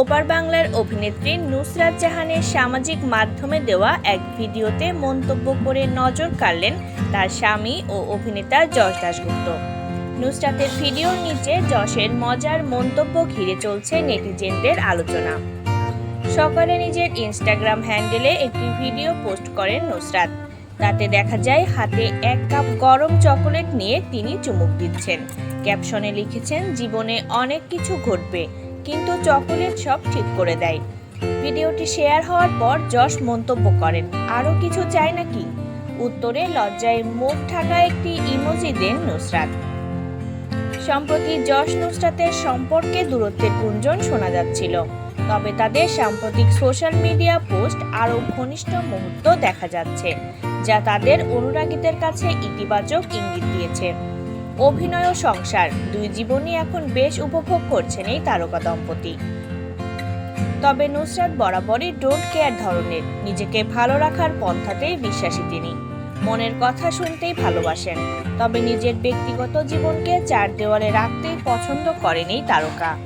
ওপার বাংলার অভিনেত্রী নুসরাত জাহানের সামাজিক মাধ্যমে দেওয়া এক ভিডিওতে মন্তব্য করে নজর কাড়লেন তার স্বামী ও অভিনেতা যশ দাশগুপ্ত। নুসরাতের ভিডিওর নিচে যশের মজার মন্তব্য ঘিরে চলছে নেটিজেনদের আলোচনা। সকালে নিজের ইনস্টাগ্রাম হ্যান্ডেলে একটি ভিডিও পোস্ট করেন নুসরাত। তাতে দেখা যায়, হাতে এক কাপ গরম চকোলেট নিয়ে তিনি চুমুক দিচ্ছেন। ক্যাপশনে লিখেছেন, জীবনে অনেক কিছু ঘটবে। কিন্তু চকোলেট সব ঠিক করে দেয়। ভিডিওটি শেয়ার হওয়ার পর যশ মন্তব্য করেন আরও কিছু চাই নাকি? উত্তরে, লজ্জায় মুখ ঢাকা একটি ইমোজি দেন নুসরাত। সম্প্রতি যশ নুসরাতের সম্পর্কে দূরত্বের গুঞ্জন শোনা যাচ্ছিল, তবে তাদের সাম্প্রতিক সোশ্যাল মিডিয়া পোস্ট আরও ঘনিষ্ঠ মুহূর্ত দেখা যাচ্ছে, যা তাদের অনুরাগীদের কাছে ইতিবাচক ইঙ্গিত দিয়েছে। অভিনয় ও সংসার দুই জীবনই এখন বেশ উপভোগ করছেন এই তারকা দম্পতি। তবে নুসরাত বরাবরই ডোন্ট কেয়ার ধরনের, নিজেকে ভালো রাখার পন্থাতেই বিশ্বাসী তিনি। মনের কথা শুনতেই ভালোবাসেন, তবে নিজের ব্যক্তিগত জীবনকে চার দেওয়ালে রাখতেই পছন্দ করেন এই তারকা।